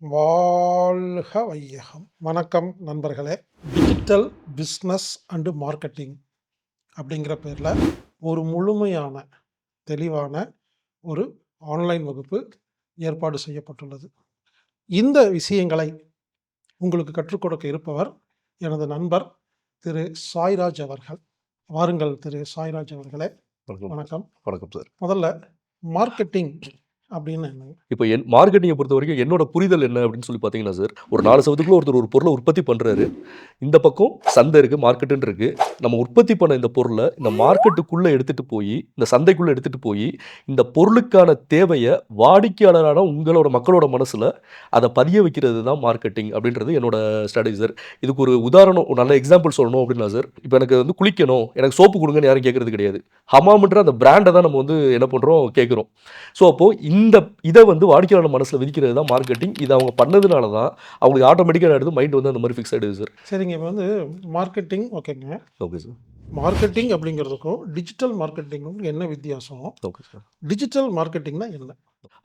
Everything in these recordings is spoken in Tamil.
வாழ்க வையகம். வணக்கம் நண்பர்களே. டிஜிட்டல் பிஸ்னஸ் அண்டு மார்க்கெட்டிங் அப்படிங்கிற பேரில் ஒரு முழுமையான தெளிவான ஒரு ஆன்லைன் வகுப்பு ஏற்பாடு செய்யப்பட்டுள்ளது. இந்த விஷயங்களை உங்களுக்கு கற்றுக் கொடுக்க இருப்பவர் எனது நண்பர் திரு சாய்ராஜ் அவர்கள். வாருங்கள் திரு சாய்ராஜ் அவர்களே. வணக்கம். வணக்கம். சார். முதல்ல மார்க்கெட்டிங் அப்படின்னு இப்போ என் மார்க்கெட்டிங்கை பொறுத்த வரைக்கும் என்னோட புரிதல் என்ன அப்படின்னு சொல்லி பார்த்தீங்கன்னா சார் ஒரு நாலு சவத்துக்குள்ள ஒருத்தர் ஒரு பொருளை உற்பத்தி பண்ணுறாரு இந்த பக்கம் சந்தை இருக்குது மார்க்கெட்டுன்னு இருக்குது நம்ம உற்பத்தி பண்ண இந்த பொருளை இந்த மார்க்கெட்டுக்குள்ளே எடுத்துகிட்டு போய் இந்த சந்தைக்குள்ளே எடுத்துகிட்டு போய் இந்த பொருளுக்கான தேவையை வாடிக்கையாளரான உங்களோட மக்களோட மனசில் அதை பதிய வைக்கிறது தான் மார்க்கெட்டிங் அப்படின்றது என்னோட ஸ்ட்ராட்டஜி சார் இதுக்கு ஒரு உதாரணம் ஒரு நல்ல எக்ஸாம்பிள் சொல்லணும் அப்படின்னா சார் இப்போ எனக்கு வந்து குளிக்கணும் எனக்கு சோப்பு கொடுங்கன்னு யாரும் கேட்குறது கிடையாது. ஹமாம்ன்ற அந்த பிராண்டை தான் நம்ம வந்து என்ன பண்ணுறோம் கேட்குறோம். ஸோ அப்போது இந்த இதை வந்து வாடிக்கையாளர் மனசில் விதிக்கிறது தான் மார்க்கெட்டிங் இதை அவங்க பண்ணதுனால தான் அவங்களுக்கு ஆட்டோமேட்டிக்காக எடுத்து மைண்ட் வந்து அந்த மாதிரி ஃபிக்ஸ் ஆகிடுது சார் சரிங்க இப்போ வந்து மார்க்கெட்டிங் ஓகேங்க ஓகே சார் மார்க்கெட்டிங் அப்படிங்கிறதுக்கும் டிஜிட்டல் மார்க்கெட்டிங்கும் என்ன வித்தியாசம்? ஓகே சார் டிஜிட்டல் மார்க்கெட்டிங்னா என்ன?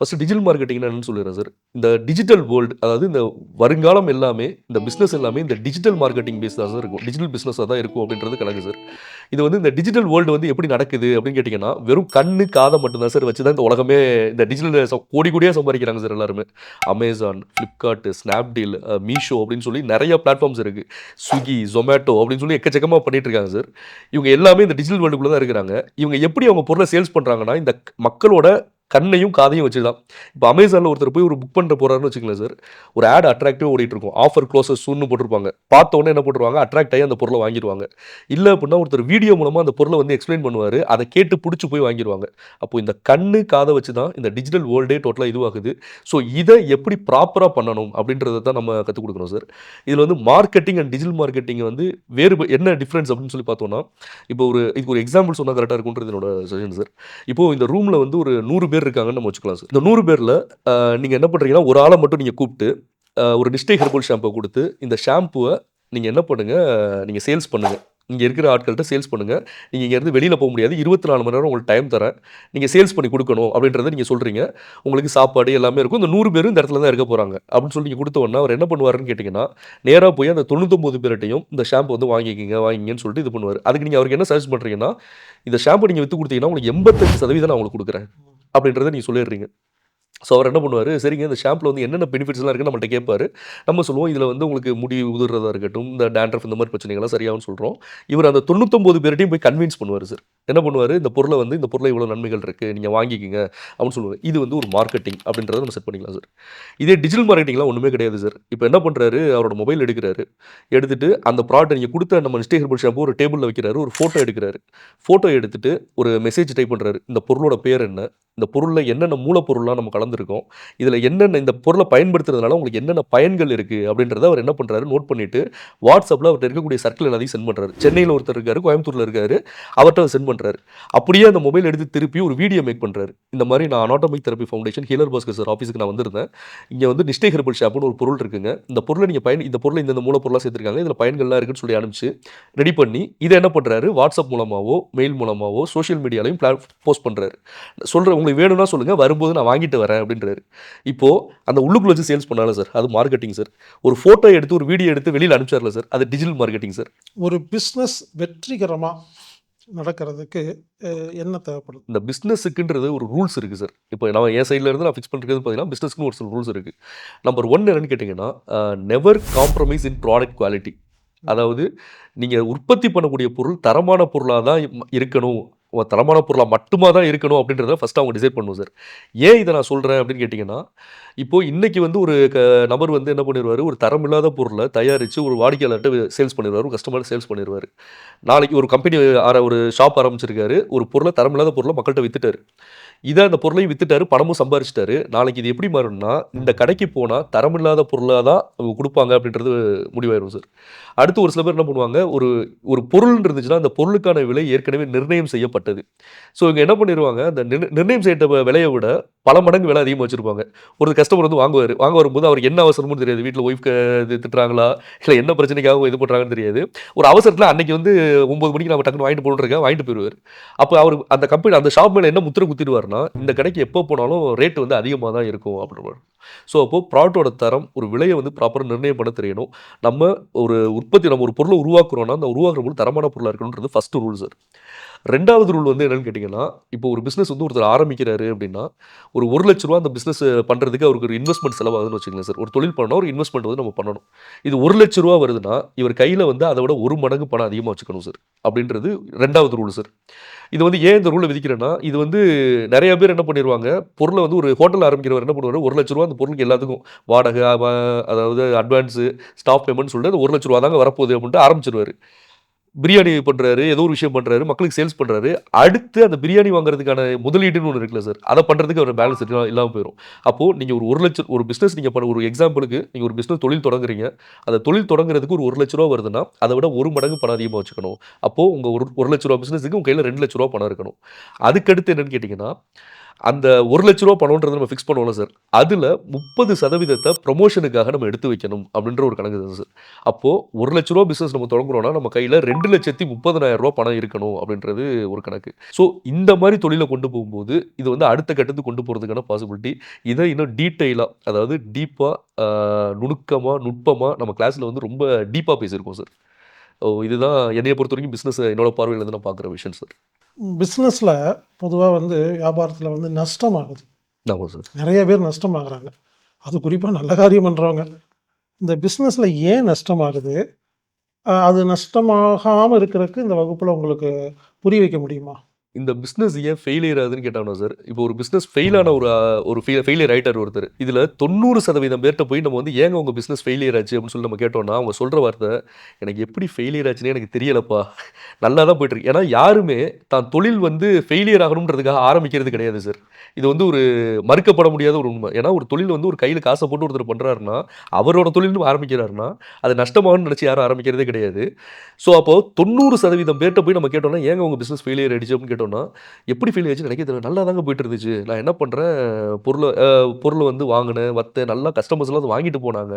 ஃபஸ்ட்டு டிஜிட்டல் மார்க்கெட்டிங் என்னன்னு சொல்லிடுறேன் சார் இந்த டிஜிட்டல் வேர்ல்டு அதாவது இந்த வருங்காலம் எல்லாமே இந்த பிஸ்னஸ் எல்லாமே இந்த டிஜிட்டல் மார்க்கெட்டிங் பேஸ் தான் சார் இருக்கும். டிஜிட்டல் பிஸ்னஸாக தான் இருக்கும் அப்படின்றது கணக்கு சார் இது வந்து இந்த டிஜிட்டல் வேர்ல்டு வந்து எப்படி நடக்குது அப்படின்னு கேட்டிங்கன்னா வெறும் கண்ணு காதை மட்டும்தான் சார் வச்சு தான் இந்த உலகமே இந்த டிஜிட்டல் கோடி கோடியாக சம்பாதிக்கிறாங்க சார் எல்லாருமே. அமேசான் ஃப்ளிப்கார்ட்டு ஸ்னாப்டீல் மீஷோ அப்படின்னு சொல்லி நிறைய பிளாட்ஃபார்ம்ஸ் இருக்குது ஸ்விக்கி ஜொமேட்டோ அப்படின்னு சொல்லி எக்கச்சக்கமாக பண்ணிட்டு இருக்காங்க சார் இவங்க எல்லாமே இந்த டிஜிட்டல் வேர்ல்டுக்குள்ளே தான் இருக்கிறாங்க. இவங்க எப்படி அவங்க பொருளை சேல்ஸ் பண்ணுறாங்கன்னா இந்த மக்களோட கண்ணையும் காதையும் வச்சு தான் இப்போ அமேசானில் ஒருத்தர் போய் ஒரு புக் பண்ணுற போகிறாருன்னு வச்சுக்கோங்களேன் சார் ஒரு ஆட் அட்ராக்டிவ் ஓடிட்டு இருக்கும். ஆஃபர் க்ளோசஸ் சூன்னு போட்டிருப்பாங்க. பார்த்த உடனே என்ன போட்டுருவாங்க? அட்ராக்ட் ஆகி அந்த பொருளை வாங்கிடுவாங்க இல்லை அப்படின்னா ஒருத்தர் வீடியோ மூலமாக அந்த பொருளை வந்து எக்ஸ்பிளைன் பண்ணுவார். அதை கேட்டு பிடிச்சி போய் வாங்கிடுவாங்க அப்போ இந்த கண்ணு காதை வச்சு தான் இந்த டிஜிட்டல் வேர்ல்டே டோட்டலாக இதுவாகுது. ஸோ இதை எப்படி ப்ராப்பராக பண்ணணும் அப்படின்றத தான் நம்ம கற்றுக் கொடுக்கணும் சார் இதில் வந்து மார்க்கெட்டிங் அண்ட் டிஜிட்டல் மார்க்கெட்டிங் வந்து வேறு என்ன டிஃப்ரென்ஸ் அப்படின்னு சொல்லி பார்த்தோம்னா இப்போ ஒரு இதுக்கு ஒரு எக்ஸாம்பிள் சொன்னால் கரெக்டாக இருக்குன்றது என்னோட சஜன் சார் இப்போது இந்த ரூமில் வந்து ஒரு நூறு பேர் இருக்காங்கன்னு நம்ம வச்சுக்கலாம் சார் இந்த நூறு பேரில் நீங்கள் என்ன பண்ணுறீங்கன்னா ஒரு ஆளை மட்டும் நீங்கள் கூப்பிட்டு ஒரு நிஸ்டே ஹெர்பல் ஷாம்பை கொடுத்து இந்த ஷாம்புவை நீங்கள் என்ன பண்ணுங்கள் நீங்கள் சேல்ஸ் பண்ணுங்கள் இங்கே இருக்கிற ஆட்கள்கிட்ட சேல்ஸ் பண்ணுங்கள் நீங்கள் இங்கேருந்து வெளியில் போக முடியாது. இருபத்தி நாலு மணி நேரம் உங்களுக்கு டைம் தரேன். நீங்கள் சேல்ஸ் பண்ணி கொடுக்கணும் அப்படின்றத நீங்கள் சொல்கிறீங்க உங்களுக்கு சாப்பாடு எல்லாமே இருக்கும். இந்த நூறு பேரும் இந்த இடத்துல தான் இருக்க போகிறாங்க அப்படின்னு சொல்லி நீங்கள் கொடுத்த அவர் என்ன பண்ணுவாருன்னு கேட்டிங்கன்னா நேராக போய் அந்த தொண்ணூத்தொம்பது பேர்கிட்டையும் இந்த ஷாம்பு வந்து வாங்கிக்கிங்க வாங்கிங்கன்னு சொல்லிட்டு இது பண்ணுவார். அதுக்கு நீங்கள் அவருக்கு என்ன சஜஸ்ட் பண்ணுறீங்கன்னா இந்த ஷாம்பு நீங்கள் விற்று கொடுத்தீங்கன்னா உங்களுக்கு எண்பத்தஞ்சு சதவீதம் நான் உங்களுக்கு கொடுக்குறேன். அப்படின்றத நீங்கள் சொல்லிடுறீங்க. ஸோ அவர் என்ன பண்ணுவார்? சரிங்க இந்த ஷாம்பில் வந்து என்னென்ன பெனிஃபிட்ஸ்லாம் இருக்குன்னு நம்மள்ட்ட கேட்பாரு. நம்ம சொல்லுவோம் இதில் வந்து உங்களுக்கு முடி உதிர்றதா இருக்கட்டும் இந்த டேண்ட்ரஃப் இந்த மாதிரி பிரச்சனைகள்லாம் சரியாகும்னு சொல்கிறோம் இவர் அந்த தொண்ணூத்தொம்பது பேர்ட்டையும் போய் கன்வின்ஸ் பண்ணுவார் சார் என்ன பண்ணுவார்? இந்த பொருளை வந்து இந்த பொருளை இவ்வளோ நன்மைகள் இருக்குது நீங்கள் வாங்கிக்கிங்க அப்படின்னு சொல்லுவார். இது வந்து ஒரு மார்க்கெட்டிங் அப்படின்றத நம்ம செட் பண்ணிக்கலாம் சார் இதே டிஜிட்டல் மார்க்கெட்டிங்லாம் ஒன்றுமே கிடையாது சார் இப்போ என்ன பண்ணுறாரு அவரோட மொபைல் எடுக்கிறாரு. எடுத்துகிட்டு அந்த ப்ராடக்ட் நீங்கள் கொடுத்த நம்ம நிஸ்டே ஹெர்பல் ஷாம்பு ஒரு டேபிளில் வைக்கிறாரு ஒரு ஃபோட்டோ எடுக்கிறாரு. ஃபோட்டோ எடுத்துகிட்டு ஒரு மெசேஜ் டைப் பண்ணுறாரு இந்த பொருளோட பேர் என்ன? இந்த பொருளில் என்னென்ன மூலப்பொருள்லாம் நம்ம கலந்துருக்கோம் இதில் என்னென்ன இந்த பொருளை பயன்படுத்துறதுனால உங்களுக்கு என்னென்ன பயன்கள் இருக்குது அப்படின்றத அவர் என்ன பண்ணுறாரு நோட் பண்ணிவிட்டு வாட்ஸ்அப்பில் அவர்கிட்ட இருக்கக்கூடிய சர்க்கிள் எல்லாத்தையும் சென்ட் பண்ணுறாரு சென்னையில் ஒருத்தர் இருக்காரு கோயம்புத்தூரில் இருக்காரு அவர்கிட்ட சென்ட் பண்ணுறாரு அப்படியே அந்த மொபைல் எடுத்து திருப்பி ஒரு வீடியோ மேக் பண்ணுறாரு இந்த மாதிரி நான் anatomic therapy foundation healer Bhaskar sir ஆஃபீஸுக்கு நான் வந்திருந்தேன். இங்கே வந்து நிஷ்டே ஹெர்பல் ஷாப்னு ஒரு பொருள் இருக்குங்க. இந்த பொருளை நீங்கள் பயன் இந்த பொருளை இந்த மூலப்பொருளாக சேர்த்துருக்காங்க. இதில் பயன்கள்லாம் இருக்குன்னு சொல்லி அனுப்பிச்சு ரெடி பண்ணி இதை என்ன பண்ணுறாரு வாட்ஸ்அப் மூலமாகவோ மெயில் மூலமாகவோ சோஷியல் மீடியாலையும் பிளாட் போஸ்ட் பண்ணுறாரு சொல்கிற உங்களுக்கு வேணும்னா சொல்லுங்கள் வரும்போது நான் வாங்கிட்டு வரேன். அப்படின்றாரு. இப்போது அந்த உள்ளுக்குள்ள வச்சு சேல்ஸ் பண்ணால சார் அது மார்க்கெட்டிங் சார் ஒரு ஃபோட்டோ எடுத்து ஒரு வீடியோ எடுத்து வெளியில் அனுப்பிச்சார்ல சார் அது டிஜிட்டல் மார்க்கெட்டிங் சார் ஒரு பிஸ்னஸ் வெற்றிகரமாக நடக்கிறதுக்கு என்ன தேவைப்படுது? இந்த பிஸ்னஸுக்குன்றது ஒரு ரூல்ஸ் இருக்குது சார் இப்போ நம்ம என் சைடில் இருந்து நான் ஃபிக்ஸ் பண்ணுறது பார்த்தீங்கன்னா பிஸ்னஸ்க்குன்னு ஒரு சில ரூல்ஸ் இருக்குது நம்பர் ஒன் என்னன்னு கேட்டிங்கன்னா never compromise in product quality அதாவது நீங்கள் உற்பத்தி பண்ணக்கூடிய பொருள் தரமான பொருளாக தான் இருக்கணும். உ- தரமான பொருளாக மட்டுமா தான் இருக்கணும் அப்படின்றத ஃபஸ்ட்டு அவங்க டிசைட் பண்ணுவோம் சார் ஏன் இதை நான் சொல்கிறேன் அப்படின்னு கேட்டிங்கன்னா இப்போது இன்றைக்கி வந்து ஒரு க நபர் வந்து என்ன பண்ணிடுவார் ஒரு தரம் இல்லாத பொருளை தயாரித்து ஒரு வாடிக்கையாளர்கிட்ட சேல்ஸ் பண்ணிடுவார் ஒரு கஸ்டமர் சேல்ஸ் பண்ணிடுவார் நாளைக்கு ஒரு கம்பெனி ஆர ஒரு ஷாப் ஆரம்பிச்சிருக்காரு ஒரு பொருளை தரம் இல்லாத பொருளை மக்கள்கிட்ட வித்துட்டாரு. இதை அந்த பொருளையும் வித்துட்டாரு பணமும் சம்பாரிச்சிட்டாரு. நாளைக்கு இது எப்படி மாறும்னா இந்த கடைக்கு போனால் தரம் இல்லாத பொருளாக தான் அவங்க கொடுப்பாங்க அப்படின்றது முடிவாயிரும் சார் அடுத்து ஒரு சில பேர் என்ன பண்ணுவாங்க ஒரு ஒரு பொருள் இருந்துச்சுன்னா அந்த பொருளுக்கான விலை ஏற்கனவே நிர்ணயம் செய்யப்பட்டது. ஸோ இவங்க என்ன பண்ணிடுவாங்க அந்த நிர்ணயம் செய்யப்பட்ட விலையை விட பல மடங்கு விலை அதிகமாக வச்சுருப்பாங்க. ஒரு கஸ்டமர் வந்து வாங்குவார். வாங்க வரும்போது அவருக்கு என்ன அவசரமும் தெரியாது. வீட்டில் ஒய்ஃப் திட்டுறாங்களா? இல்லை என்ன பிரச்சனைக்காக இது பண்ணுறாங்கன்னு தெரியாது. ஒரு அவசரத்தில் அன்னைக்கு வந்து ஒம்பது மணிக்கு நம்ம டக்குனு வாங்கிட்டு போகணுருக்க வாங்கிட்டு போயிடுவார். அப்போ அவர் அந்த கம்பெனி அந்த ஷாப் மேலே என்ன முத்திரை குத்திடுவார்னா இந்த கடைக்கு எப்போ போனாலும் ரேட் வந்து அதிகமாக தான் இருக்கும் அப்படின்னு ஸோ அப்போது ப்ராடக்டோட தரம் ஒரு விலையை வந்து ப்ராப்பராக நிர்ணயம் பண்ண தெரியணும். நம்ம ஒரு உற்பத்தி நம்ம ஒரு பொருளை உருவாக்குறோம்னா அந்த உருவாக்குற பொருள் தரமான பொருளாக இருக்கணுன்றது ஃபஸ்ட்டு ரூல் சார் ரெண்டாவது ரூல் வந்து என்னன்னு கேட்டிங்கன்னா இப்போ ஒரு பிஸ்னஸ் வந்து ஒருத்தர் ஆரம்பிக்கிறாரு அப்படின்னா ஒரு ஒரு லட்ச ரூபா அந்த பிஸ்னஸ் பண்ணுறதுக்கு அவருக்கு ஒரு இன்வெஸ்ட்மெண்ட் செலவாகுதுன்னு வச்சுக்கலாம் சார் ஒரு தொழில் பண்ணால் ஒரு இன்வெஸ்ட்மெண்ட் வந்து நம்ம பண்ணணும். இது ஒரு லட்ச ரூபா வருதுன்னா இவர் கையில் வந்து அதை விட ஒரு மடங்கு பணம் அதிகமாக வச்சுக்கணும் சார் அப்படின்றது ரெண்டாவது ரூல் சார் இது வந்து ஏன் இந்த ரூலை விதிக்கிறேன்னா இது வந்து நிறைய பேர் என்ன பண்ணிடுவாங்க பொருளை வந்து ஒரு ஹோட்டல் ஆரம்பிக்கிறவர் என்ன பண்ணுவார் ஒரு லட்ச ரூபா அந்த பொருளுக்கு எல்லாத்துக்கும் வாடகை அதாவது அட்வான்ஸு ஸ்டாஃப் பேமெண்ட் சொல்லிட்டு அந்த ஒரு லட்ச ரூபா தாங்க வரப்போகுது அப்படின்ட்டு ஆரம்பிச்சிருவார். பிரியாணி பண்ணுறாரு ஏதோ ஒரு விஷயம் பண்ணுறாரு மக்களுக்கு சேல்ஸ் பண்ணுறாரு அடுத்து அந்த பிரியாணி வாங்குறதுக்கான முதலீடுன்னு ஒன்று இருக்குல்ல சார் அதை பண்ணுறதுக்கு அவர் பேலன்ஸ் இல்லாமல் போயிடும் அப்போது நீங்கள் ஒரு ஒரு லட்சம் ஒரு பிஸ்னஸ் நீங்கள் பண்ண ஒரு எக்ஸாம்பிளுக்கு நீங்கள் ஒரு பிஸ்னஸ் தொழில் தொடங்குறீங்க. அந்த தொழில் தொடங்குறதுக்கு ஒரு ஒரு லட்ச ரூபா வருதுன்னா அதை விட ஒரு மடங்கு பணம் அதிகமாக வச்சுக்கணும். அப்போது உங்கள் ஒரு ஒரு லட்ச ரூபா பிஸ்னஸுக்கு உங்கள் கையில் ரெண்டு லட்ச ரூபா பணம் இருக்கணும். அதுக்கடுத்து என்னன்னு கேட்டிங்கன்னா அந்த ஒரு லட்ச ரூபா பணம்ன்றது நம்ம ஃபிக்ஸ் பண்ணுவோம்ல சார் அதில் முப்பது சதவீதத்தை ப்ரொமோஷனுக்காக நம்ம எடுத்து வைக்கணும் அப்படின்ற ஒரு கணக்கு தான் சார் அப்போது ஒரு லட்ச ரூபா பிஸ்னஸ் நம்ம தொடங்குறோம்னா நம்ம கையில் ரெண்டு லட்சத்தி முப்பதனாயிரம் ரூபா பணம் இருக்கணும் அப்படின்றது ஒரு கணக்கு. ஸோ இந்த மாதிரி தொழிலை கொண்டு போகும்போது இது வந்து அடுத்த கட்டத்துக்கு கொண்டு போகிறதுக்கான பாசிபிலிட்டி இதை இன்னும் டீட்டெயிலாக அதாவது டீப்பாக நுணுக்கமாக நுட்பமாக நம்ம கிளாஸில் வந்து ரொம்ப டீப்பாக பேசியிருக்கோம் சார் ஓ இதுதான் என்னைய பொறுத்த வரைக்கும் பிஸ்னஸ் என்னோட பார்வையில் இருந்து நான் பார்க்குற விஷயம் சார் பிஸ்னஸில் பொதுவாக வந்து வியாபாரத்தில் வந்து நஷ்டமாகுது. நிறைய பேர் நஷ்டமாகறாங்க. அது குறிப்பாக நல்ல காரியம் பண்ணுறவங்க இந்த பிஸ்னஸில் ஏன் நஷ்டமாகுது? அஹ் அது நஷ்டமாகாமல் இருக்கிறதுக்கு இந்த வகுப்பில் உங்களுக்கு புரிய வைக்க முடியுமா? இந்த பிஸ்னஸ் ஏன் ஃபெயிலியர் ஆகுதுன்னு கேட்டாங்கன்னா சார் இப்போ ஒரு பிஸ்னஸ் ஃபெயில் ஆன ஒரு ஒரு ஃபெயிலியர் ஆயிட்டார் ஒருத்தர். இதில் தொண்ணூறு சதவீதம் பேர்கிட்ட போய் நம்ம வந்து ஏங்க உங்கள் பிஸ்னஸ் ஃபெயிலியர் ஆச்சு அப்படின்னு சொல்லி நம்ம கேட்டோம்னா அவங்க சொல்கிற வார்த்தை எனக்கு எப்படி ஃபெயிலியர் ஆச்சுன்னு எனக்கு தெரியலப்பா. நல்லா தான் போயிட்டுருக்கு ஏன்னா யாருமே தான் தொழில் வந்து ஃபெயிலியர் ஆகணுன்றதுக்காக ஆரம்பிக்கிறது கிடையாது சார் இது வந்து ஒரு மறுக்கப்பட முடியாத ஒரு உண்மை. ஏன்னா ஒரு தொழில் வந்து ஒரு கையில் காசை போட்டு ஒருத்தர் பண்ணுறாருன்னா அவரோட தொழில்னு ஆரம்பிக்கிறாருன்னா அது நஷ்டமாகனு நினச்சி யாரும் ஆரம்பிக்கிறதே கிடையாது. ஸோ அப்போது தொண்ணூறு சதவீதம் பேர்கிட்ட போய் நம்ம கேட்டோம்னா ஏங்க உங்கள் பிஸ்னஸ் ஃபெயிலியர் ஆகிடுச்சு அப்படின்னு கேட்டோம்னா எப்படி ஃபீல் ஆச்சு நினைக்க தெரியல. நல்லா தாங்க போயிட்டு இருந்துச்சு நான் என்ன பண்ணுறேன் பொருளை பொருளை வந்து வாங்கினேன் வத்தேன். நல்லா கஸ்டமர்ஸ் எல்லாம் அதை வாங்கிட்டு போனாங்க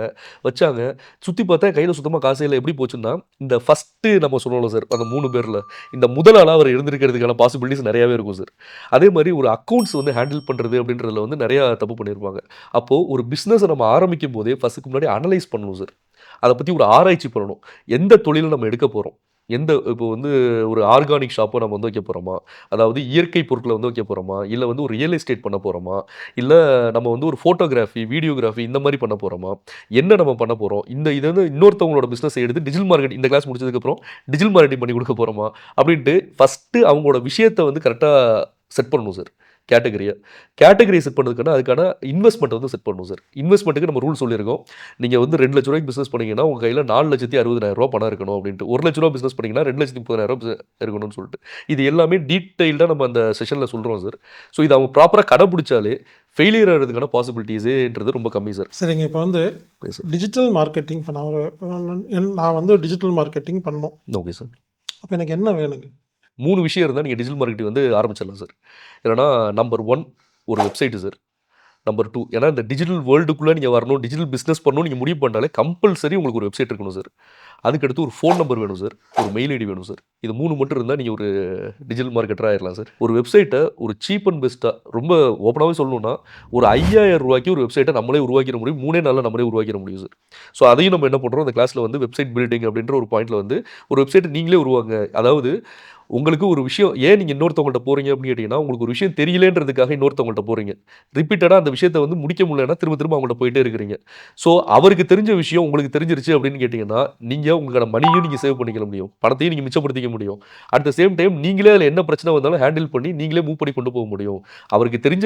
வச்சாங்க. சுற்றி பார்த்தா கையில் சுத்தமாக காசு இல்லை. எப்படி போச்சுன்னா இந்த ஃபஸ்ட்டு நம்ம சொல்லுவோம்ல சார் அந்த மூணு பேரில் இந்த முதல் ஆளாக அவர் இருந்திருக்கிறதுக்கான பாசிபிலிட்டிஸ் நிறையாவே இருக்கும் சார் அதே மாதிரி ஒரு அக்கௌண்ட்ஸ் வந்து ஹேண்டில் பண்ணுறது அப்படின்றதுல வந்து நிறையா தப்பு பண்ணியிருப்பாங்க அப்போது ஒரு பிஸ்னஸை நம்ம ஆரம்பிக்கும் போதே ஃபஸ்ட்டுக்கு முன்னாடி அனலைஸ் பண்ணணும் சார் அதை பற்றி ஒரு ஆராய்ச்சி பண்ணணும். எந்த தொழிலை நம்ம எடுக்க போகிறோம் எந்த இப்போ வந்து ஒரு ஆர்கானிக் ஷாப்பை நம்ம வந்து வைக்க போகிறோமா அதாவது இயற்கை பொருட்களை வந்து வைக்க போகிறோமா இல்லை வந்து ஒரு ரியல் எஸ்டேட் பண்ண போகிறோமா இல்லை நம்ம வந்து ஒரு ஃபோட்டோகிராஃபி வீடியோகிராஃபி இந்த மாதிரி பண்ண போகிறோமா என்ன நம்ம பண்ண போகிறோம் இந்த இது வந்து இன்னொருத்தவங்களோட பிஸ்னஸ் எடுத்து டிஜிட்டல் மார்க்கெட் இந்த கிளாஸ் முடிச்சதுக்கப்புறம் டிஜிட்டல் மார்க்கெட்டிங் பண்ணி கொடுக்க போகிறோமா அப்படின்ட்டு ஃபஸ்ட்டு அவங்களோட விஷயத்தை வந்து கரெக்டாக செட் பண்ணணும் சார் கேட்டகரியை? கேட்டகரி செட் பண்ணதுக்கான அதுக்கான இன்வெஸ்ட்மெண்ட் வந்து செட் பண்ணணும் சார் இன்வெஸ்ட்மெண்ட்டுக்கு நம்ம ரூல் சொல்லியிருக்கோம். நீங்கள் வந்து ரெண்டு லட்ச ரூபாய்க்கு பிஸ்னஸ் பண்ணீங்கன்னா உங்கள் கையில் நாலு லட்சத்தி அறுபதாயிரம் ரூபா பணம் இருக்கணும் அப்படின்ட்டு. ஒரு லட்ச ரூபா பிஸ்னஸ் பண்ணீங்கன்னா ரெண்டு லட்சத்தி முப்பதாயிரம் ரூபா இருக்கணும்னு சொல்லிட்டு. இது எல்லாமே டீட்டெயில்டாக நம்ம அந்த செஷனில் சொல்கிறோம் சார் ஸோ இது அவங்க ப்ராப்பராக கடைபிடிச்சாலே ஃபெயிலியர் ஆகிறதுக்கான பாசிபிலிட்டிஸேன்றது ரொம்ப கம்மி சார் சரிங்க இப்போ வந்து டிஜிட்டல் மார்க்கெட்டிங் இப்போ நான் நான் வந்து டிஜிட்டல் மார்க்கெட்டிங் பண்ணணும். ஓகே சார் அப்போ எனக்கு என்ன வேணுங்க? மூணு விஷயம் இருந்தால் நீங்கள் டிஜிட்டல் மார்க்கெட்டிங் வந்து ஆரம்பிச்சிடலாம் சார் ஏன்னா நம்பர் ஒன் ஒரு வெப்சைட்டு சார் நம்பர் டூ ஏன்னா இந்த டிஜிட்டல் வேர்ல்டுக்குள்ளே நீங்கள் வரணும் டிஜிட்டல் பிஸ்னஸ் பண்ணணும் நீங்கள் முடிவு பண்ணாலே கம்பல்சரி உங்களுக்கு ஒரு வெப்சைட் இருக்கணும் சார் அதுக்கடுத்து ஒரு ஃபோன் நம்பர் வேணும் சார் ஒரு மெயில் ஐடி வேணும் சார் இது மூணு மட்டும் இருந்தால் நீங்கள் ஒரு டிஜிட்டல் மார்க்கெட்டராக ஆயிடலாம் சார் ஒரு வெப்சைட்டை ஒரு சீப் அண்ட் பெஸ்ட்டாக ரொம்ப ஓப்பனாகவே சொல்லணும்னா ஒரு ஐயாயிரம் ரூபாய்க்கு ஒரு வெப்சைட்டை நம்மளே உருவாக்கிட முடியும். மூணே நாளில் நம்மளே உருவாக்கிற முடியும் சார் ஸோ அதையும் நம்ம என்ன பண்ணுறோம் அந்த கிளாஸில் வந்து வெப்சைட் பில்டிங் அப்படின்ற ஒரு பாயிண்ட்டில் வந்து ஒரு வெப்சைட்டை நீங்களே உருவாங்க. அதாவது உங்களுக்கு ஒரு விஷயம் ஏன் நீங்கள் இன்னொருத்தவங்கள்ட்ட போகிறீங்க அப்படின்னு கேட்டிங்கன்னா உங்களுக்கு ஒரு விஷயம் தெரியலேன்றதுக்காக இன்னொருத்தவங்கள்ட்ட போகிறீங்க ரிப்பீட்டடாக அந்த விஷயத்தை வந்து முடிக்க முடியலன்னா திரும்ப திரும்ப அவங்கள்ட்ட போயிட்டே இருக்கிறீங்க. ஸோ அவருக்கு தெரிஞ்ச விஷயம் உங்களுக்கு தெரிஞ்சிருச்சு அப்படின்னு கேட்டிங்கன்னா நீங்கள் உங்களோட மணியும் நீங்கள் சேவ் பண்ணிக்க முடியும். பணத்தையும் நீங்கள் மிச்சப்படுத்திக்க முடியும். அட் த சேம் டைம் நீங்களே அதில் என்ன பிரச்சனை வந்தாலும் ஹேண்டில் பண்ணி நீங்களே மூவ் பண்ணி கொண்டு போக முடியும். அவருக்கு தெரிஞ்ச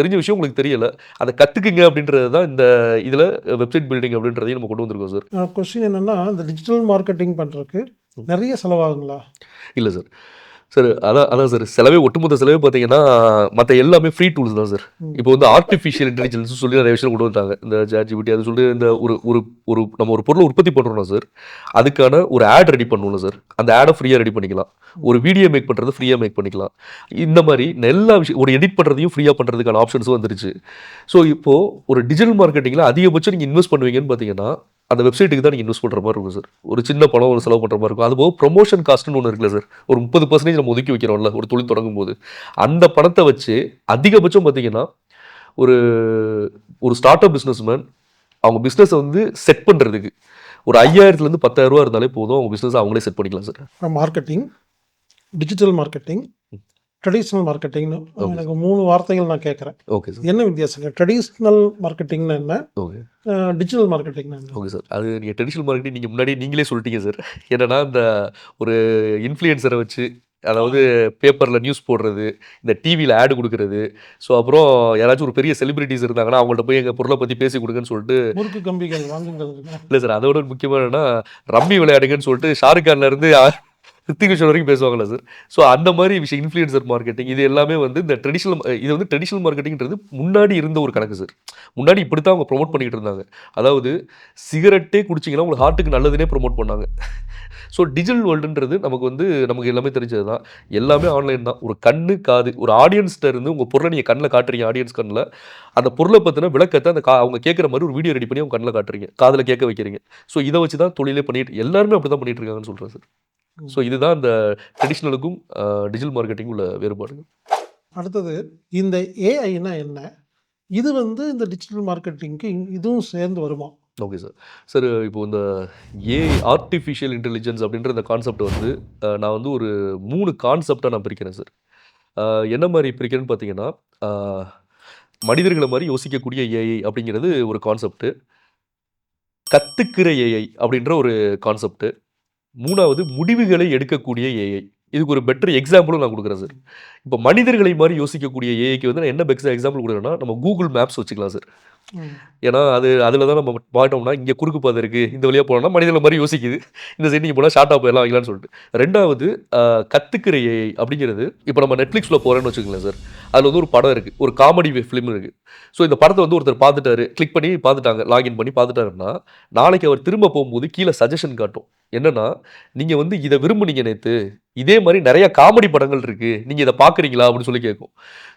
தெரிஞ்ச விஷயம் உங்களுக்கு தெரியல. அதை கற்றுக்குங்க அப்படின்றது தான் இந்த இதில் வெப்சைட் பில்டிங் அப்படின்றதையும் நம்ம கொண்டு வந்திருக்கோம் சார் கொஸ்டின் என்னென்னா இந்த டிஜிட்டல் மார்க்கெட்டிங் பண்ணுறதுக்கு நிறைய செலவாகுங்களா? இல்லை சார் சார் அதான் அதான் சார் செலவே ஒட்டுமொத்த செலவே பார்த்தீங்கன்னா மற்ற எல்லாமே ஃப்ரீ டூல்ஸ் தான் சார். இப்போ வந்து ஆர்டிஃபிஷியல் இன்டெலிஜென்ஸ் சொல்லி நிறைய விஷயம் கொண்டு வந்தாங்க. இந்த ஜிபிடி அது சொல்லி இந்த ஒரு ஒரு ஒரு நம்ம ஒரு பொருளை உற்பத்தி பண்ணுறோம்னா சார் அதுக்கான ஒரு ஆட் ரெடி பண்ணுவோம்ல சார் அந்த ஆடை ஃப்ரீயாக ரெடி பண்ணிக்கலாம். ஒரு வீடியோ மேக் பண்ணுறது ஃப்ரீயாக மேக் பண்ணிக்கலாம். இந்த மாதிரி எல்லா விஷயம் ஒரு எடிட் பண்ணுறதையும் ஃப்ரீயாக பண்ணுறதுக்கான ஆப்ஷன்ஸும் வந்துருச்சு. ஸோ இப்போது ஒரு டிஜிட்டல் மார்க்கெட்டிங்கில் அதிகபட்சம் நீங்கள் இன்வெஸ்ட் பண்ணுவீங்கன்னு பார்த்தீங்கன்னா அந்த வெப்சைட்டுக்கு தான் நீங்கள் இன்வெஸ்ட் பண்ணுற மாதிரி இருக்கும் சார் ஒரு சின்ன பணம் ஒரு செலவு பண்ணுற மாதிரி இருக்கும். அதுபோக ப்ரொமோஷன் காஸ்ட்னு ஒன்று இருக்குல்ல சார் ஒரு முப்பது பர்சன்டேஜ் நம்ம ஒதுக்கி வைக்கிறோம்ல ஒரு தொழில் தொடங்கும் போது அந்த பணத்தை வச்சு அதிகபட்சம் பார்த்தீங்கன்னா ஒரு ஒரு ஸ்டார்ட் அப் பிஸ்னஸ்மேன் அவங்க பிஸ்னஸை வந்து செட் பண்ணுறதுக்கு ஒரு ஐயாயிரத்துலேருந்து பத்தாயிரரூவா ரூபா இருந்தாலே போதும். அவங்க பிஸ்னஸ் அவங்களே செட் பண்ணிக்கலாம் sir marketing digital marketing traditional மார்க்கெட்டிங்னு. எனக்கு மூணு வார்த்தைகள் நான் கேட்குறேன். ஓகே சார் என்ன வித்தியாசங்க? ட்ரெடிஷ்னல் மார்க்கெட்டிங்னா என்ன? ஓகே டிஜிட்டல் மார்க்கெட்டிங்னா என்ன? ஓகே சார் அது நீங்கள் ட்ரெடிஷனல் மார்க்கெட்டிங் நீங்கள் முன்னாடி நீங்களே சொல்லிட்டீங்க சார் என்னன்னா இந்த ஒரு இன்ஃப்ளூயன்சரை வச்சு அதாவது பேப்பரில் நியூஸ் போடுறது இந்த டிவியில் ஆடு கொடுக்கறது. ஸோ அப்புறம் யாராச்சும் ஒரு பெரிய செலிபிரிட்டிஸ் இருந்தாங்கன்னா அவங்கள்ட்ட போய் எங்கள் பொருளை பற்றி பேசி கொடுங்கன்னு சொல்லிட்டு முறுக்கு கம்பிகள் வாங்குங்கள். இல்லை சார் அதோட முக்கியமான ரம்மி விளையாடுங்கன்னு சொல்லிட்டு ஷாருக் கான்ல இருந்து ரித்திக் வரைக்கும் பேசுவாங்களா சார் ஸோ அந்த மாதிரி விஷயம் இன்ஃப்ளூயன்சர் மார்க்கெட்டிங் இது எல்லாமே வந்து இந்த ட்ரெடிஷனல் இது வந்து ட்ரெடிஷனல் மார்க்கெட்டிங்ன்றது முன்னாடி இருந்த ஒரு கணக்கு சார் முன்னாடி இப்படி தான் அவங்க ப்ரொமோட் பண்ணிக்கிட்டு இருந்தாங்க. அதாவது சிகரெட்டே குடிச்சிங்கன்னா உங்களுக்கு ஹார்ட்டுக்கு நல்லதுனே ப்ரொமோட் பண்ணாங்க. ஸோ டிஜிட்டல் வேர்ல்டுன்றது நமக்கு வந்து நமக்கு எல்லாமே தெரிஞ்சது தான் எல்லாமே ஆன்லைன் தான். ஒரு கண்ணு காது ஒரு ஆடியன்ஸ்கிட்ட இருந்து உங்கள் பொருளை நீங்கள் கண்ணில் காட்டுறீங்க ஆடியன்ஸ் கண்ணில். அந்த பொருளை பற்றின விளக்கத்தை அந்த கா அவங்க கேட்குற மாதிரி ஒரு வீடியோ ரெடி பண்ணி அவங்க கண்ணில் காட்டுறீங்க. காதில் கேட்க வைக்கிறீங்க. ஸோ இதை வச்சு தான் தொழிலே பண்ணிட்டு எல்லாருமே அப்படி தான் பண்ணிட்டு இருக்காங்கன்னு சொல்கிறேன் சார் ஸோ இதுதான் இந்த ட்ரெடிஷ்னலுக்கும் டிஜிட்டல் மார்க்கெட்டிங் உள்ள வேறுபாடுகள். அடுத்தது இந்த ஏஐனா என்ன? இது வந்து இந்த டிஜிட்டல் மார்க்கெட்டிங்க்கு இதுவும் சேர்ந்து வருமா? ஓகே சார் சார் இப்போ இந்த ஏஐ ஆர்டிஃபிஷியல் இன்டெலிஜென்ஸ் அப்படின்ற இந்த கான்செப்ட் வந்து நான் வந்து ஒரு மூணு கான்செப்டாக நான் பிரிக்கிறேன் சார் என்ன மாதிரி பிரிக்கிறேன்னு பார்த்தீங்கன்னா மனிதர்களை மாதிரி யோசிக்கக்கூடிய ஏஐ அப்படிங்கிறது ஒரு கான்செப்ட் கத்துக்கிற ஏஐ அப்படின்ற ஒரு கான்செப்ட் மூணாவது முடிவுகளை எடுக்கக்கூடிய ஏஐ இதுக்கு ஒரு பெட்டர் எக்ஸாம்பிளும் நான் கொடுக்குறேன் சார் இப்போ மனிதர்களை மாதிரி யோசிக்கக்கூடிய ஏஐக்கு வந்து நான் என்ன பெஸ்ட் எக்ஸாம்பிள் கொடுக்குறேன்னா நம்ம கூகுள் மேப்ஸ் வச்சுக்கலாம் சார் ஏன்னா அது அதில் தான் நம்ம மாட்டோம்னா இங்கே குறுக்கு பாதை இருக்குது இந்த வழியாக போனோம்னா மனிதர்கள் மாதிரி யோசிக்குது. இந்த சைடு நீங்கள் போனால் ஷார்ட்டாக போயிடலாம் வைக்கலாம்னு சொல்லிட்டு. ரெண்டாவது ஆஹ், கத்துக்கிற ஏஐ அப்படிங்கிறது இப்போ நம்ம நெட்ஃப்ளிக்ஸில் போகிறேன்னு வச்சுக்கோங்களேன் சார் அதில் வந்து ஒரு படம் இருக்குது ஒரு காமெடி ஃபிலிம் இருக்குது ஸோ இந்த படத்தை வந்து ஒருத்தர் பார்த்துட்டாரு. கிளிக் பண்ணி பார்த்துட்டாங்க. லாகின் பண்ணி பார்த்துட்டாருன்னா நாளைக்கு அவர் திரும்ப போகும்போது கீழே சஜஷன் காட்டும். என்னன்னா நீங்கள் வந்து இதை விரும்புனீங்க நேற்று இதே மாதிரி நிறைய காமெடி படங்கள் இருக்குது நீங்கள் இதை பார்க்குறீங்களா? அப்படின்னு சொல்லி கேட்கும்.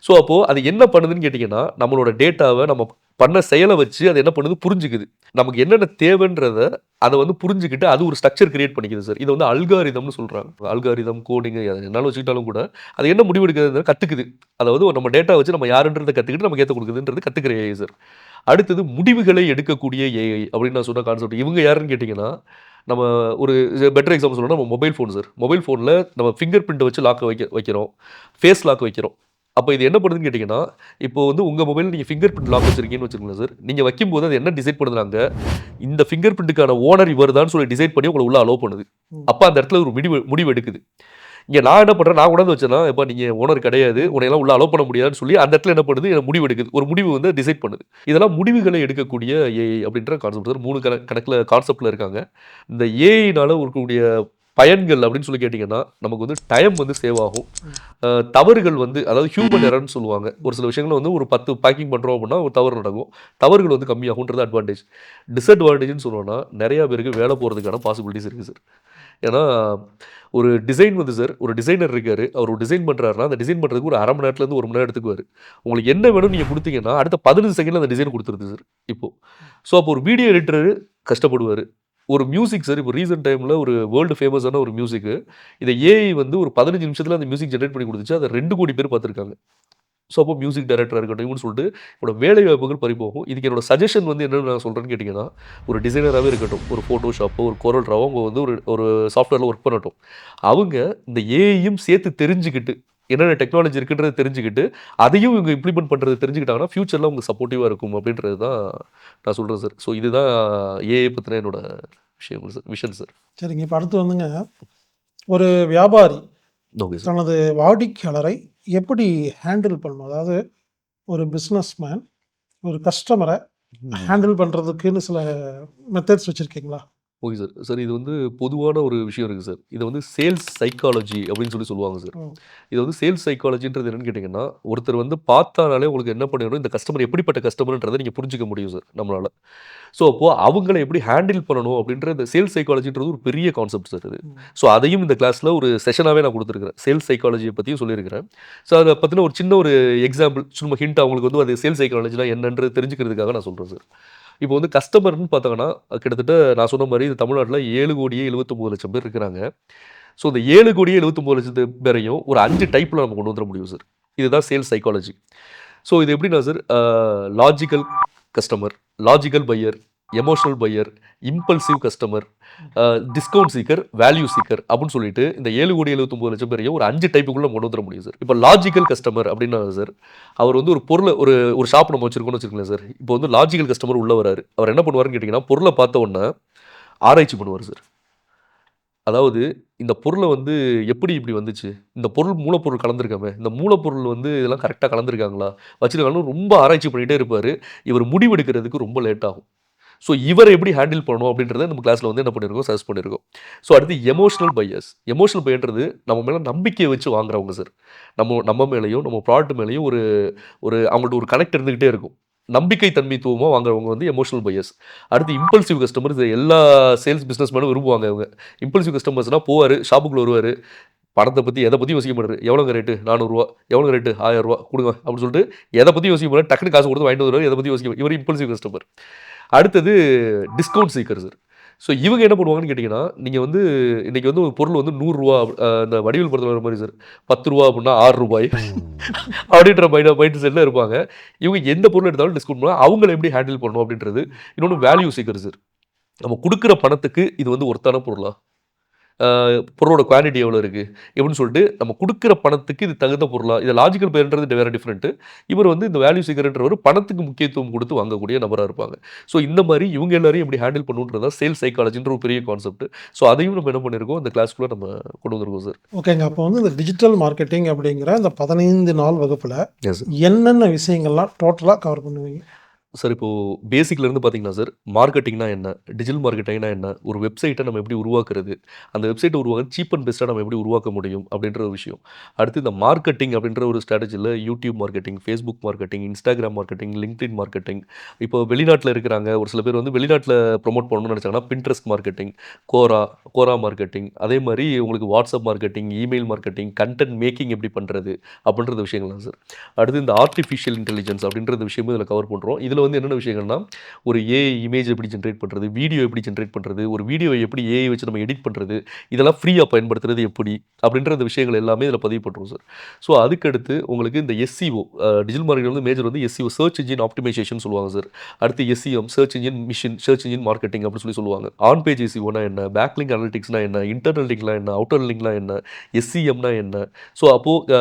ஸோ அப்போது அது என்ன பண்ணுதுன்னு கேட்டிங்கன்னா நம்மளோட டேட்டாவை நம்ம பண்ண செயலை வச்சு அது என்ன பண்ணுது? புரிஞ்சுக்குது. நமக்கு என்னென்ன தேவைன்றத அதை வந்து புரிஞ்சுக்கிட்டு அது ஒரு ஸ்ட்ரக்சர் கிரியேட் பண்ணிக்குது சார் இது வந்து அல்காரிதம்னு சொல்கிறாங்க அல்காரிதம் கோடிங் என்னால் வச்சுக்கிட்டாலும் கூட அது என்ன முடிவு எடுக்கிறது கற்றுக்குது அதாவது நம்ம டேட்டா வச்சு நம்ம யாருன்றதை கற்றுக்கிட்டு நமக்கு ஏற்ற கொடுக்குதுன்றது கற்றுக்கிற ஏஐ சார் அடுத்தது முடிவுகளை எடுக்கக்கூடிய ஏஐ அப்படின்னு நான் சொன்ன கான்செப்ட் இவங்க யாருன்னு கேட்டிங்கன்னா நம்ம ஒரு பெட்டர் எக்ஸாம்பிள் சொல்லணும் நம்ம மொபைல் ஃபோன் சார் மொபைல் ஃபோனில் நம்ம ஃபிங்கர் பிரிண்ட் வச்சு லாக் வைக்க வைக்கிறோம். ஃபேஸ் லாக் வைக்கிறோம். அப்போ இது என்ன பண்ணுதுன்னு கேட்டிங்கன்னா இப்போ வந்து உங்கள் மொபைல் நீங்கள் ஃபிங்கர் பிரிண்ட் லாக் வச்சிருக்கீங்கன்னு வச்சுக்கோங்களேன் சார் நீங்கள் வைக்கும்போது அது என்ன டிசைட் பண்ணுறாங்க இந்த ஃபிங்கர் பிரிண்ட்டுக்கான ஓனர் இவர் தான் சொல்லி டிசைட் பண்ணி உங்களை உள்ள அலோவ் பண்ணுது. அப்போ அந்த இடத்துல ஒரு முடிவு முடிவு எடுக்குது. இங்கே நான் என்ன பண்ணுறேன் நான் கொண்டாந்து வச்சேன்னா இப்போ நீங்கள் ஓனர் கிடையாது உன்னையெல்லாம் உள்ள அலோவ் பண்ண முடியாதுன்னு சொல்லி அந்த இடத்துல என்ன பண்ணுது முடிவு எடுக்குது. ஒரு முடிவு வந்து டிசைட் பண்ணுது. இதெல்லாம் முடிவுகளை எடுக்கக்கூடிய ஏஐ அப்படின்ற கான்செப்ட் மூணு கண கணக்கில் கான்செப்டில் இருக்காங்க. இந்த ஏஐனால இருக்கக்கூடிய பயன்கள் அப்படின்னு சொல்லி கேட்டிங்கன்னா நமக்கு வந்து டைம் வந்து சேவ் ஆகும். தவறுகள் வந்து அதாவது ஹியூமன் எரர்னு சொல்லுவாங்க. ஒரு சில விஷயங்கள் வந்து ஒரு பத்து பேக்கிங் பண்ணுறோம் அப்படின்னா ஒரு தவறு நடக்கும். தவறுகள் வந்து கம்மியாகுன்றது அட்வான்டேஜ் டிஸ்அட்வான்டேஜ்னு சொன்னோன்னா நிறையா பேருக்கு வேலை போகிறதுக்கான பாசிபிலிட்டிஸ் இருக்குது சார் ஏன்னா ஒரு டிசைன் வந்து சார் ஒரு டிசைனர் இருக்கார். அவர் ஒரு டிசைன் பண்ணுறாருன்னா அந்த டிசைன் பண்ணுறதுக்கு ஒரு அரை மணி நேரத்துலேருந்து ஒரு மணி நேரம் எடுத்துக்குவார். உங்களுக்கு என்ன வேணும் நீங்கள் கொடுத்தீங்கன்னா அடுத்த பதினஞ்சு செகண்டில் அந்த டிசைன் கொடுத்துருது சார் இப்போது ஸோ அப்போ ஒரு வீடியோ எடிட்டர் கஷ்டப்படுவார். ஒரு மியூசிக் சார் இப்போ ரீசெண்ட் டைமில் ஒரு வேர்ல்டு ஃபேமஸான ஒரு மியூசிக்கு இதை ஏஐ வந்து ஒரு பதினஞ்சு நிமிஷத்தில் அந்த மியூசிக் ஜென்ரேட் பண்ணி கொடுத்துச்சு. அதை ரெண்டு கோடி பேர் பார்த்துருக்காங்க. ஸோ அப்போ மியூசிக் டைரக்டராக இருக்கட்டும் இவனு சொல்லிட்டு என்னோட வேலை வாய்ப்புகள் பறிப்போகும் இதுக்கு என்னோட சஜஷன் வந்து என்னென்னு நான் சொல்கிறேன்னு கேட்டிங்கன்னா ஒரு டிசைனராகவே இருக்கட்டும் ஒரு ஃபோட்டோஷாப்போ ஒரு கோரல்ராவோ அவங்க வந்து ஒரு ஒரு சாஃப்ட்வேரில் ஒர்க் பண்ணட்டும். அவங்க இந்த ஏஐயும் சேர்த்து தெரிஞ்சுக்கிட்டு என்னென்ன டெக்னாலஜி இருக்குன்றதை தெரிஞ்சுக்கிட்டு அதையும் இவங்க இம்ப்ளிமெண்ட் பண்ணுறது தெரிஞ்சுக்கிட்டாங்கன்னா ஃப்யூச்சரில் அவங்க சப்போர்ட்டிவாக இருக்கும் அப்படின்றது தான் நான் சொல்கிறேன் சார் ஸோ இதுதான் ஏஐ பற்றின என்னோட விஷயம் சார் விஷன் சார் சரிங்க இப்போ அடுத்து வந்துங்க. ஒரு வியாபாரி ஓகே சார் தனது வாடிக்கையாளரை எப்படி ஹேண்டில் பண்ணணும்? அதாவது ஒரு பிஸ்னஸ்மேன் ஒரு கஸ்டமரை ஹேண்டில் பண்ணுறதுக்குன்னு சில மெத்தட்ஸ் வச்சுருக்கீங்களா? Okay sir. சார் இது வந்து பொதுவான ஒரு விஷயம் இருக்கு சார். இத வந்து சேல்ஸ் சைக்காலஜி அப்படின்னு சொல்லி சொல்லுவாங்க சார். இது வந்து சேல்ஸ் சைக்காலஜின்றது என்னன்னு கேட்டீங்கன்னா, ஒருத்தர் வந்து பார்த்தாலே உங்களுக்கு என்ன பண்ணிரும், இந்த கஸ்டமர் எப்படிப்பட்ட கஸ்டமர்ன்றத நீங்க புரிஞ்சுக்க முடியும் சார் நம்மளால. ஸோ அப்போ அவங்கள எப்படி ஹேண்டில் பண்ணணும் அப்படின்ற இந்த சேல்ஸ் சைக்காலஜின்றது ஒரு பெரிய கான்செப்ட் சார் இது. ஸோ அதையும் இந்த கிளாஸ்ல ஒரு செஷனாவே நான் குடுத்துருக்கிறேன். சேல்ஸ் சைக்காலஜிய பத்தியும் சொல்லியிருக்கிறேன். ஸோ அத பத்தின ஒரு சின்ன ஒரு எக்ஸாம்பிள் சும்மா ஹிண்ட் அவங்களுக்கு வந்து அது சேல்ஸ் சைக்காலஜினா என்னன்றது தெரிஞ்சுக்கிறதுக்காக நான் சொல்றேன் சார். இப்போ வந்து கஸ்டமர்னு பார்த்தாங்கன்னா, கிட்டத்தட்ட நான் சொன்ன மாதிரி இது தமிழ்நாட்டில் ஏழு கோடியே எழுபத்தொம்பது லட்சம் பேர் இருக்கிறாங்க. ஸோ இந்த 7,79,00,000 பேரையும் ஒரு அஞ்சு டைப்பில் நம்ம கொண்டு வந்துட முடியும் சார். இதுதான் சேல்ஸ் சைக்காலஜி. ஸோ இது எப்படின்னா sir, logical customer, logical buyer, emotional buyer, impulsive customer, discount seeker, value seeker அப்படின்னு சொல்லிட்டு இந்த 7,79,00,000 பேரையும் ஒரு அஞ்சு டைப்புக்குள்ள கொண்டு வந்துட முடியும் சார். இப்போ லாஜிக்கல் கஸ்டமர் அப்படின்னா சார், அவர் வந்து ஒரு பொருளை ஒரு ஒரு ஷாப் நம்ம வச்சிருக்கோம்னு வச்சுக்கோங்களேன் சார். இப்போ வந்து லாஜிக்கல் கஸ்டமர் உள்ள வராரு. அவர் என்ன பண்ணுவாருன்னு கேட்டிங்கன்னா பொருளை பார்த்த உடனே ஆராய்ச்சி பண்ணுவாரு சார். அதாவது இந்த பொருளை வந்து எப்படி இப்படி வந்துச்சு? இந்த பொருள் மூலப்பொருள் கலந்துருக்காமே இந்த மூலப்பொருள் வந்து இதெல்லாம் கரெக்டாக கலந்துருக்காங்களா வச்சுருக்காங்கன்னு ரொம்ப ஆராய்ச்சி பண்ணிகிட்டே இருப்பார் இவர் முடிவெடுக்கிறதுக்கு ரொம்ப லேட் ஆகும். ஸோ இவரை எப்படி ஹேண்டில் பண்ணணும் அப்படின்றத நம்ம கிளாஸில் வந்து என்ன பண்ணியிருக்கோம், சஜெஸ்ட் பண்ணியிருக்கோம். ஸோ அடுத்து எமோஷனல் பையஸ் எமோஷனல் பையன்றது நம்ம மேலே நம்பிக்கையை வச்சு வாங்குறவங்க சார். நம்ம நம்ம மேலேயும் நம்ம ப்ராடக்ட் மேலேயும் ஒரு ஒரு அவங்கள்ட்ட ஒரு கனெக்ட் இருந்துக்கிட்டே இருக்கும். நம்பிக்கை தன்மைத்துவமாக வாங்குறவங்க வந்து எமோஷனல் பையஸ் அடுத்து இம்பல்சிவ் கஸ்டமர் இது எல்லா சேல்ஸ் பிசினஸ் மேனும் விரும்புவாங்க இவங்க. இம்பல்சிவ் கஸ்டமர்ஸ்னால் போவார் ஷாப்புக்குள்ள வருவார் பணத்தை பற்றி எதை பற்றி யோசிக்க மாட்டார் எவ்வளோங்க ரேட்டு? நானூறுரூவா எவ்வளோங்க ரேட்டு? ஆயிரம் ரூபா கொடுங்க அப்படின்னு சொல்லிட்டு எதை பற்றி யோசிக்க மாட்டார் டக்குனு காசு கொடுத்து வாங்கிட்டு வருவார் எதை பற்றி யோசிக்க இவர் இம்பல்சிவ் கஸ்டமர். அடுத்தது டிஸ்கவுண்ட் சீக்கர் சார். ஸோ இவங்க என்ன பண்ணுவாங்கன்னு கேட்டீங்கன்னா, நீங்க வந்து இன்னைக்கு வந்து ஒரு பொருள் வந்து ரூ. 100 அ இந்த வடிவேலு படத்துல வர மாரி சார். ரூ. 10 அப்படின்னா ரூ. 6 அப்படின்ற மைண்ட் மைண்ட் செட்ல இருப்பாங்க. இவங்க எந்த பொருள் எடுத்தாலும் டிஸ்கவுண்ட் பண்ணுவாங்க. அவங்கள எப்படி ஹேண்டில் பண்ணணும் அப்படின்றது. இன்னொன்னு வேல்யூ சீக்கர் சார். நம்ம குடுக்குற பணத்துக்கு இது வந்து ஒர்த்தான பொருளா? பொருளோட குவான்டிட்டி எவ்வளோ இருக்கு? எப்படின்னு சொல்லிட்டு நம்ம குடுக்குற பணத்துக்கு இது தகுந்த பொருளா? இது லாஜிக்கல் பையர்ன்றது வேற டிஃபரெண்ட். இவர் வந்து இந்த வேல்யூ சீக்கர்ன்றவரு பணத்துக்கு முக்கியத்துவம் குடுத்து வாங்கக்கூடிய நபரா இருப்பாங்க. ஸோ இந்த மாரி இவங்க எல்லாரையும் எப்படி ஹேண்டில் பண்ணணும்ன்றது தான் சேல்ஸ் சைக்காலஜின்ற ஒரு பெரிய கான்செப்ட். ஸோ அதையும் நம்ம என்ன பண்ணியிருக்கோம், இந்த கிளாஸ்க்குள்ள நம்ம கொண்டு வந்திருக்கோம் சார். ஓகேங்க. அப்போ வந்து இந்த டிஜிட்டல் மார்க்கெட்டிங் அப்படிங்கிற இந்த 15 நாள் வகுப்புல. என்னென்ன விஷயங்கள்லாம் டோட்டலா கவர் பண்ணுவீங்க? சார் இப்போது பேசிக்லேருந்து பார்த்தீங்கன்னா சார், மார்க்கெட்டிங்னா என்ன? டிஜிட்டல் மார்க்கெட்டிங்னா என்ன? ஒரு வெப்சைட்டை நம்ம எப்படி உருவாக்குறது? அந்த வெப்சைட்டை உருவாக்க சீப் அண்ட் பெஸ்ட்டாக நம்ம எப்படி உருவாக்க முடியும்? அப்படின்ற ஒரு விஷயம். அடுத்து இந்த மார்க்கெட்டிங் அப்படின்ற ஒரு ஸ்ட்ராட்டஜியில் YouTube marketing, Facebook marketing, Instagram marketing, LinkedIn marketing. இப்போ வெளிநாட்டில் இருக்கிறாங்க. ஒரு சில பேர் வந்து வெளிநாட்டில் ப்ரொமோட் பண்ணணும்னு நினச்சாங்கன்னா Pinterest marketing, Quora Quora marketing. அதே மாதிரி உங்களுக்கு WhatsApp marketing, email marketing, content making எப்படி பண்ணுறது அப்படின்ற விஷயங்கள்லாம் சார். அடுத்து இந்த ஆர்டிஃபிஷியல் இன்டெலிஜென்ஸ் அப்படின்ற விஷயமும் இதில் கவர் பண்ணுறோம் இதில் வந்து என்னென்ன விஷயங்கள்னா, ஒரு ஏஐ இமேஜ் எப்படி ஜென்ரேட் பண்ணுறது வீடியோ எப்படி ஜென்ரேட் பண்ணுறது ஒரு வீடியோ எப்படி ஏஐ வச்சு நம்ம எடிட் பண்ணுறது இதெல்லாம் ஃப்ரீயாக பயன்படுத்துறது எப்படி? அப்படின்ற அந்த விஷயங்கள் எல்லாமே இதில் பதிவு பண்ணுறோம் சார். ஸோ அதுக்கடுத்து உங்களுக்கு இந்த எஸ்சிஓ டிஜிட்டல் மார்க்கெட்டிங் வந்து மேஜர் வந்து எஸ்சிஓ சர்ச் இன்ஜின் ஆப்டிமைசேஷன் சொல்லுவாங்க சார். அடுத்து SCM search engine machine search engine marketing அப்படின்னு சொல்லி சொல்லுவாங்க. ஆன் பேஜ் எஸ்சிஓனா என்ன? பேக்லிங் அனலிட்டிக்ஸ்னா என்ன? இன்டர்னல் லிங்க்லாம் என்ன? அவுட்டர் லிங்க்லாம் என்ன? எஸ்சிஎம்னா என்ன? ஸோ அப்போது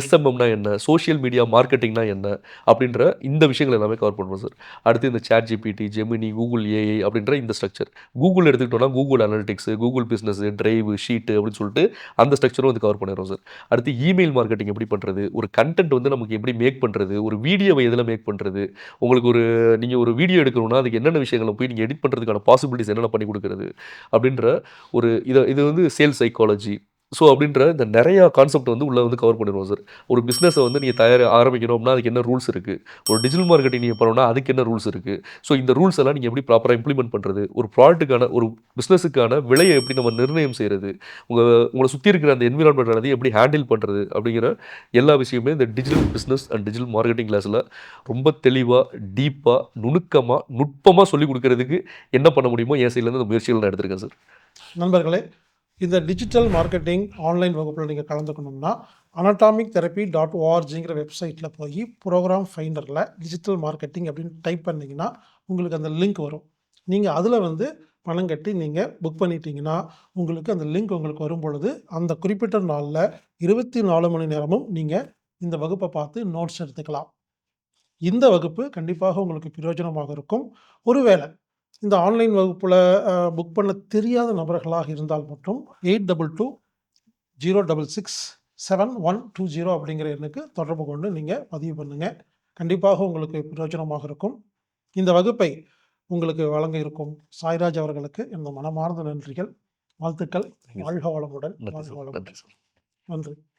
எஸ்எம்எம்னா என்ன? சோஷியல் மீடியா மார்க்கெட்டிங்னா என்ன? அப்படின்ற இந்த விஷயங்கள் எல்லாமே கவர் பண்ணுறோம் சார். அடுத்து இந்த chat GPT, Gemini, Google AI அப்படின்ற இந்த ஸ்ட்ரக்சர். கூகுள் எடுத்துக்கிட்டோம்னா, Google analytics, Google business drive sheet அப்படின்னு சொல்லிட்டு அந்த ஸ்ட்ரக்சரும் வந்து கவர் பண்ணிடுறோம் சார். அடுத்து இமெயில் மார்க்கெட்டிங் எப்படி பண்ணுறது ஒரு கன்டென்ட் வந்து நமக்கு எப்படி மேக் பண்ணுறது ஒரு வீடியோவை எதில் மேக் பண்ணுறது உங்களுக்கு ஒரு நீங்கள் ஒரு வீடியோ எடுக்கணும்னா, அதுக்கு என்னென்ன விஷயங்களை போய் நீங்கள் எடிட் பண்ணுறதுக்கான பாசிபிலிட்டிஸ் என்னென்ன பண்ணி கொடுக்குறது அப்படின்ற ஒரு இதை இது வந்து சேல்ஸ் சைக்காலஜி. ஸோ அப்படின்ற இந்த நிறையா கான்செப்ட் வந்து உள்ளே வந்து கவர் பண்ணிடுவோம் சார். ஒரு பிஸ்னஸை வந்து நீங்கள் தயார் ஆரம்பிக்கணும் அப்படின்னா, அதுக்கு என்ன ரூல்ஸ் இருக்குது ஒரு டிஜிட்டல் மார்க்கெட்டிங் நீங்கள் பண்ணணும்னா, அதுக்கு என்ன ரூல்ஸ் இருக்குது ஸோ இந்த ரூல்ஸ் எல்லாம் நீங்கள் எப்படி ப்ராப்பராக இம்ப்ளிமெண்ட் பண்ணுறது ஒரு ப்ராடக்ட்டுக்கான ஒரு பிஸ்னஸுக்கான விலையை எப்படி நம்ம நிர்ணயம் செய்கிறது உங்கள் உங்களை சுற்றி இருக்கிற அந்த என்விரான்மெண்ட் எல்லாத்தையும் எப்படி ஹேண்டில் பண்ணுறது அப்படிங்கிற எல்லா விஷயமுமே இந்த digital business and digital marketing கிளாஸில் ரொம்ப தெளிவாக டீப்பாக நுணுக்கமாக நுட்பமாக சொல்லிக் கொடுக்கறதுக்கு என்ன பண்ண முடியுமோ என் சைட்லேருந்து அந்த முயற்சிகள் நான் எடுத்திருக்கேன் சார். நண்பர்களே, இந்த டிஜிட்டல் மார்க்கெட்டிங் ஆன்லைன் வகுப்பில் நீங்கள் கலந்துக்கணும்னா, அனடாமிக் தெரபி டாட் ஓஆர்ஜிங்கிற வெப்சைட்டில் போய் ப்ரோக்ராம் ஃபைண்டரில் டிஜிட்டல் மார்க்கெட்டிங் அப்படின்னு டைப் பண்ணிங்கன்னா உங்களுக்கு அந்த லிங்க் வரும். நீங்கள் அதில் வந்து பணம் கட்டி நீங்கள் புக் பண்ணிட்டீங்கன்னா, உங்களுக்கு அந்த லிங்க் உங்களுக்கு வரும்பொழுது, அந்த குறிப்பிட்ட நாளில் இருபத்தி நாலு மணி நேரமும் நீங்கள் இந்த வகுப்பை பார்த்து நோட்ஸ் எடுத்துக்கலாம். இந்த வகுப்பு கண்டிப்பாக உங்களுக்கு பிரயோஜனமாக இருக்கும். ஒருவேளை இந்த ஆன்லைன் வகுப்புல புக் பண்ண தெரியாத நபர்களாக இருந்தால் மட்டும் 8220667120 அப்படிங்கிற எண்ணுக்கு தொடர்பு கொண்டு நீங்க பதிவு பண்ணுங்க. கண்டிப்பாக உங்களுக்கு பிரயோஜனமாக இருக்கும். இந்த வகுப்பை உங்களுக்கு வழங்க இருக்கும் சாய்ராஜ் அவர்களுக்கு எனது மனமார்ந்த நன்றிகள். வாழ்த்துக்கள். வாழ்க வளமுடன். வாழ்க வளமுடன். நன்றி.